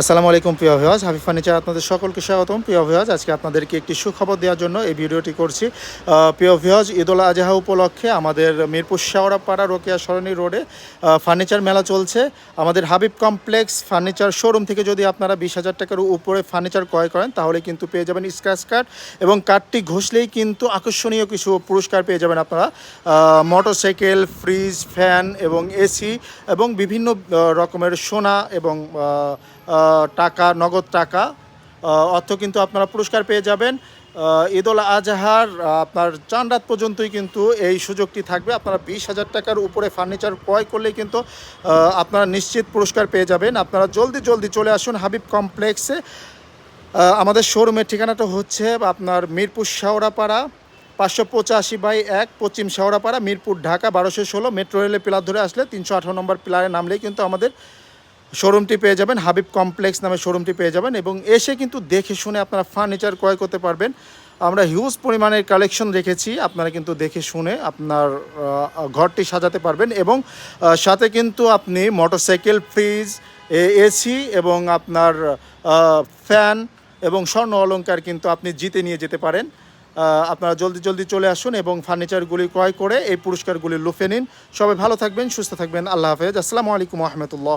আসসালামু আলাইকুম প্রিয় ভিওয়াজ হাবিব ফার্নিচার আপনাদের সকলকে স্বাগতম। প্রিয় ভিওয়াজ আজকে আপনাদেরকে একটি সুখবর দেওয়ার জন্য এই ভিডিওটি করছি। প্রিয় ভিওয়াজ ঈদুল আজহা উপলক্ষে আমাদের মিরপুর শাওড়াপাড়া রোকেয়া সরণি রোডে ফার্নিচার মেলা চলছে। আমাদের হাবিব কমপ্লেক্স ফার্নিচার শোরুম থেকে যদি আপনারা বিশ হাজার টাকার উপরে ফার্নিচার ক্রয় করেন, তাহলে কিন্তু পেয়ে যাবেন স্ক্র্যাচ কার্ড এবং কার্ডটি ঘষলেই কিন্তু আকর্ষণীয় কিছু পুরস্কার পেয়ে যাবেন আপনারা। মোটরসাইকেল, ফ্রিজ, ফ্যান এবং এসি এবং বিভিন্ন রকমের সোনা এবং টাকা, নগদ টাকা অর্থ কিন্তু আপনারা পুরস্কার পেয়ে যাবেন। ঈদুল আজহার আপনার চান রাত পর্যন্তই কিন্তু এই সুযোগটি থাকবে। আপনারা বিশ হাজার টাকার উপরে ফার্নিচার ক্রয় করলেই কিন্তু আপনারা নিশ্চিত পুরস্কার পেয়ে যাবেন। আপনারা জলদি জলদি চলে আসুন হাবিব কমপ্লেক্সে। আমাদের শোরুমের ঠিকানাটা হচ্ছে আপনার মিরপুর শাওড়াপাড়া, পাঁচশো পঁচাশি বাই এক, পশ্চিম শাওড়াপাড়া, মিরপুর ঢাকা, বারোশো ষোলো, মেট্রো রেলের পিলার ধরে আসলে তিনশো আঠারো নম্বর পিলারে নামলেই কিন্তু আমাদের শোরুমটি পেয়ে যাবেন, হাবিব কমপ্লেক্স নামে শোরুমটি পেয়ে যাবেন এবং এসে কিন্তু দেখে শুনে আপনারা ফার্নিচার ক্রয় করতে পারবেন। আমরা হিউজ পরিমাণের কালেকশন রেখেছি, আপনারা কিন্তু দেখে শুনে আপনার ঘরটি সাজাতে পারবেন এবং সাথে কিন্তু আপনি মোটরসাইকেল ফ্রিজ এসি এবং আপনার ফ্যান এবং স্বর্ণ অলংকার কিন্তু আপনি জিতে নিয়ে যেতে পারেন। আপনারা জলদি জলদি চলে আসুন এবং ফার্নিচারগুলি ক্রয় করে এই পুরস্কারগুলি লুফে নিন। সবাই ভালো থাকবেন, সুস্থ থাকবেন, আল্লাহ হাফেজ। আসসালামু আলাইকুম রহমতুল্লাহ।